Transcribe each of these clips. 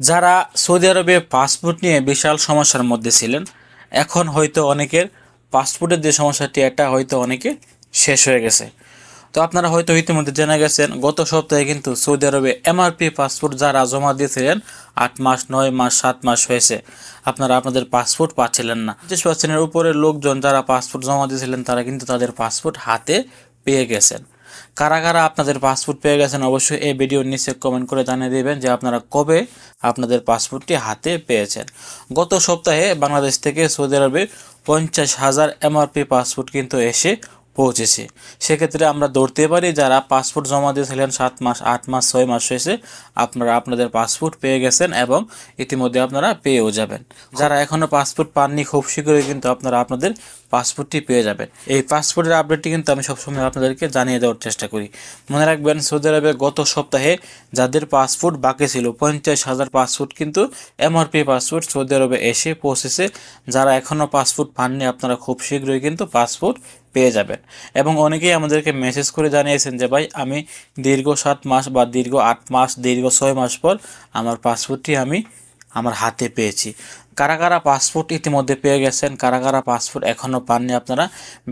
যারা সৌদি আরবে পাসপোর্ট নিয়ে বিশাল সমস্যার মধ্যে ছিলেন, এখন হয়তো অনেকের পাসপোর্টের যে সমস্যাটি, এটা হয়তো অনেকে শেষ হয়ে গেছে। তো আপনারা হয়তো ইতিমধ্যে জেনে গেছেন, গত সপ্তাহে কিন্তু সৌদি আরবে এমআরপি পাসপোর্ট যারা জমা দিয়েছিলেন, আট মাস, নয় মাস, সাত মাস হয়েছে। আপনারা আপনাদের পাসপোর্ট পাচ্ছিলেন না। পঁচিশ পার্সেন্টের উপরে লোকজন যারা পাসপোর্ট জমা দিয়েছিলেন, তারা কিন্তু তাদের পাসপোর্ট হাতে পেয়ে গেছেন। কারা কারা আপনাদের পাসপোর্ট পেয়ে গেছেন অবশ্যই এই ভিডিওর নিচে কমেন্ট করে জানিয়ে দেবেন যে আপনারা কবে আপনাদের পাসপোর্টটি হাতে পেয়েছেন। গত সপ্তাহে বাংলাদেশ থেকে সৌদি আরবে পঞ্চাশ হাজার এমআরপি পাসপোর্ট কিন্তু এসে পৌঁছেছে। সেক্ষেত্রে আমরা ধরতে পারি যারা পাসপোর্ট জমা দিয়েছিলেন সাত মাস, আট মাস, ছয় মাস হয়েছে, আপনারা আপনাদের পাসপোর্ট পেয়ে গেছেন এবং ইতিমধ্যে আপনারা পেয়েও যাবেন। যারা এখনও পাসপোর্ট পাননি, খুব শীঘ্রই কিন্তু আপনারা আপনাদের পাসপোর্টটি পেয়ে যাবেন। এই পাসপোর্টের আপডেটটি কিন্তু আমি সবসময় আপনাদেরকে জানিয়ে দেওয়ার চেষ্টা করি। মনে রাখবেন, সৌদি আরবে গত সপ্তাহে যাদের পাসপোর্ট বাকি ছিল, পঞ্চাশ হাজার পাসপোর্ট কিন্তু এমআরপি পাসপোর্ট সৌদি আরবে এসে পৌঁছেছে। যারা এখনও পাসপোর্ট পাননি, আপনারা খুব শীঘ্রই কিন্তু পাসপোর্ট পেয়ে যাবেন। এবং অনেকেই আমাদেরকে মেসেজ করে জানিয়েছেন যে, ভাই, আমি দীর্ঘ সাত মাস বা দীর্ঘ আট মাস, দীর্ঘ ছয় মাস পর আমার পাসপোর্টটি আমি আমার হাতে পেয়েছি। কারা কারা পাসপোর্ট ইতিমধ্যে পেয়ে গেছেন, কারা কারা পাসপোর্ট এখনও পাননি আপনারা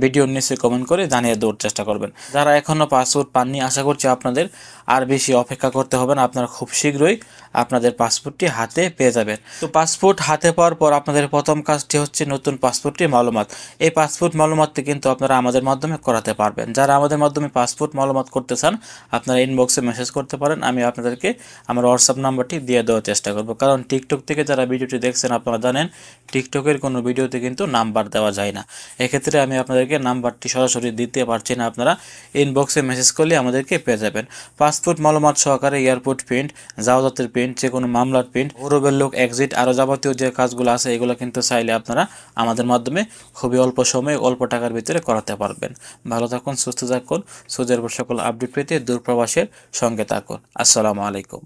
ভিডিওর নিচে কমেন্ট করে জানিয়ে দেওয়ার চেষ্টা করবেন। যারা এখনও পাসপোর্ট পাননি, আশা করছি আপনাদের আর বেশি অপেক্ষা করতে হবে না, আপনারা খুব শীঘ্রই আপনাদের পাসপোর্টটি হাতে পেয়ে যাবেন। তো পাসপোর্ট হাতে পাওয়ার পর আপনাদের প্রথম কাজটি হচ্ছে নতুন পাসপোর্টটি মালুমাত। এই পাসপোর্ট মালুমাতটি কিন্তু আপনারা আমাদের মাধ্যমে করাতে পারবেন। যারা আমাদের মাধ্যমে পাসপোর্ট মালুমাত করতে চান, আপনারা ইনবক্সে মেসেজ করতে পারেন, আমি আপনাদেরকে আমার হোয়াটসঅ্যাপ নাম্বারটি দিয়ে দেওয়ার চেষ্টা করব। কারণ টিকটক থেকে যারা ভিডিওটি দেখছেন, আপনারা জানেন টিকটকের কোনো ভিডিওতে কিন্তু নাম্বার দেওয়া যায় না। এক্ষেত্রে আমি আপনাদেরকে নাম্বারটি সরাসরি দিতে পারছি না, আপনারা ইনবক্সে মেসেজ করলে আমাদেরকে পেয়ে যাবেন। পাসপোর্ট মালুমাত সহকারে এয়ারপোর্ট প্রিন্ট জাওজাতের প্রিন্ট যে কোনো মামলার প্রিন্ট, গৌরবের লোক এক্সিট আরও যাবতীয় যে কাজগুলো আছে, এগুলো কিন্তু চাইলে আপনারা আমাদের মাধ্যমে খুবই অল্প সময়ে অল্প টাকার ভিতরে করাতে পারবেন। ভালো থাকুন, সুস্থ থাকুন সুযোগ সকল আপডেট পেতে দূরপ্রবাসের সঙ্গে থাকুন। আসসালামু আলাইকুম।